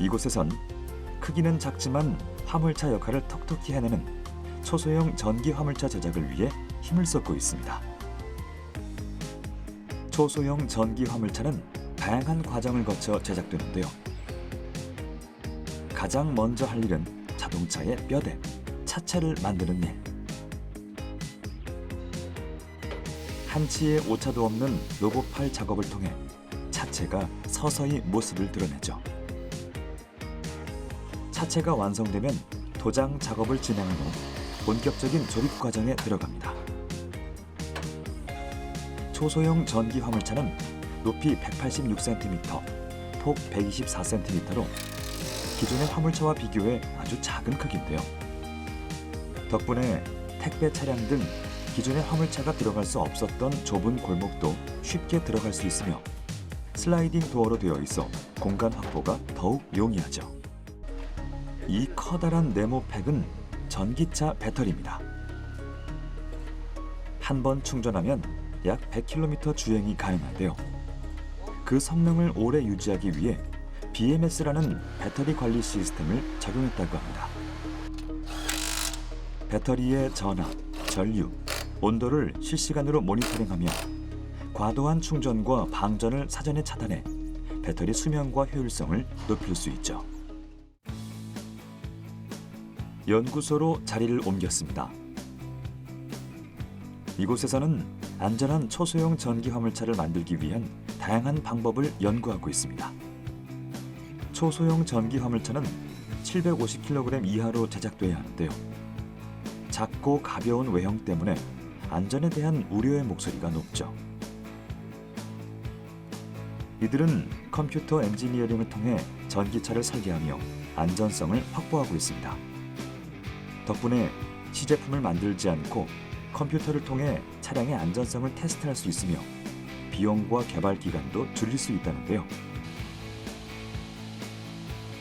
이곳에선 크기는 작지만 화물차 역할을 톡톡히 해내는 초소형 전기 화물차 제작을 위해 힘을 쏟고 있습니다. 초소형 전기 화물차는 다양한 과정을 거쳐 제작되는데요. 가장 먼저 할 일은 자동차의 뼈대, 차체를 만드는 일. 한치의 오차도 없는 로봇팔 작업을 통해 차체가 서서히 모습을 드러내죠. 차체가 완성되면 도장 작업을 진행한 후 본격적인 조립 과정에 들어갑니다. 초소형 전기 화물차는 높이 186cm, 폭 124cm로 기존의 화물차와 비교해 아주 작은 크기인데요. 덕분에 택배 차량 등 기존의 화물차가 들어갈 수 없었던 좁은 골목도 쉽게 들어갈 수 있으며 슬라이딩 도어로 되어 있어 공간 확보가 더욱 용이하죠. 이 커다란 네모팩은 전기차 배터리입니다. 한 번 충전하면 약 100km 주행이 가능한데요. 그 성능을 오래 유지하기 위해 BMS라는 배터리 관리 시스템을 적용했다고 합니다. 배터리의 전압, 전류, 온도를 실시간으로 모니터링하며 과도한 충전과 방전을 사전에 차단해 배터리 수명과 효율성을 높일 수 있죠. 연구소로 자리를 옮겼습니다. 이곳에서는 안전한 초소형 전기 화물차를 만들기 위한 다양한 방법을 연구하고 있습니다. 초소형 전기 화물차는 750kg 이하로 제작돼야 하는데요. 작고 가벼운 외형 때문에 안전에 대한 우려의 목소리가 높죠. 이들은 컴퓨터 엔지니어링을 통해 전기차를 설계하며 안전성을 확보하고 있습니다. 덕분에 시제품을 만들지 않고 컴퓨터를 통해 차량의 안전성을 테스트할 수 있으며 비용과 개발 기간도 줄일 수 있다는데요.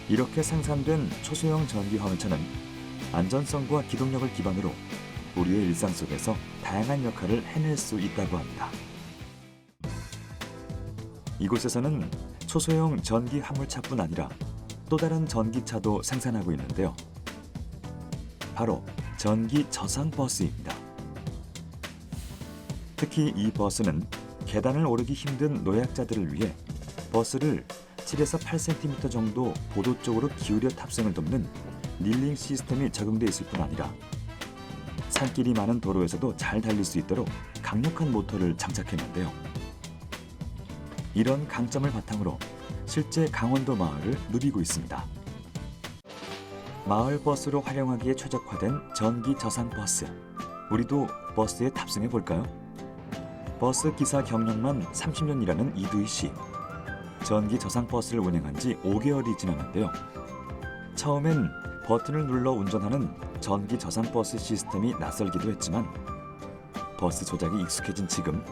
이렇게 생산된 초소형 전기 화물차는 안전성과 기동력을 기반으로 우리의 일상 속에서 다양한 역할을 해낼 수 있다고 합니다. 이곳에서는 초소형 전기 화물차뿐 아니라 또 다른 전기차도 생산하고 있는데요. 바로 전기 저상 버스입니다. 특히 이 버스는 계단을 오르기 힘든 노약자들을 위해 버스를 7에서 8cm 정도 보도 쪽으로 기울여 탑승을 돕는 닐링 시스템이 적용돼 있을 뿐 아니라 산길이 많은 도로에서도 잘 달릴 수 있도록 강력한 모터를 장착했는데요. 이런 강점을 바탕으로 실제 강원도 마을을 누비고 있습니다. 마을 버스로 활용하기에 최적화된 전기 저상 버스. 우리도 버스에 탑승해 볼까요? 버스 기사 경력만 30년이라는 이두희 씨. 전기 저상 버스를 운행한 지 5개월이 지났는데요. 처음엔 버튼을 눌러 운전하는 전기 저상 버스 시스템이 낯설기도 했지만 버스 조작이 익숙해진 지금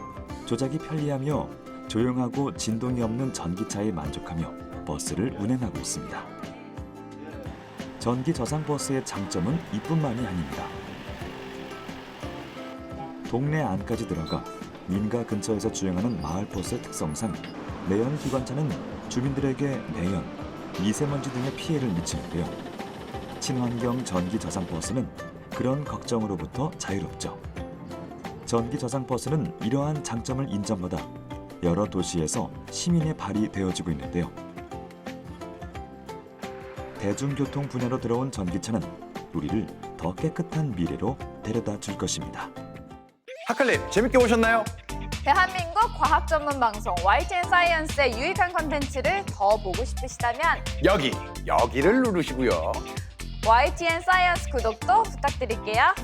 조작이 편리하며 조용하고 진동이 없는 전기차에 만족하며 버스를 운행하고 있습니다. 전기 저상 버스의 장점은 이뿐만이 아닙니다. 동네 안까지 들어가 민가 근처에서 주행하는 마을 버스의 특성상 내연 기관차는 주민들에게 내연, 미세먼지 등의 피해를 미치는데요. 친환경 전기 저상 버스는 그런 걱정으로부터 자유롭죠. 전기 저상 버스는 이러한 장점을 인정받아 여러 도시에서 시민의 발이 되어지고 있는데요. 대중교통 분야로 들어온 전기차는 우리를 더 깨끗한 미래로 데려다 줄 것입니다. 하클립 재밌게 보셨나요? 대한민국 과학 전문 방송 YTN 사이언스의 유익한 컨텐츠를 더 보고 싶으시다면 여기 여기를 누르시고요. YTN 사이언스 구독도 부탁드릴게요.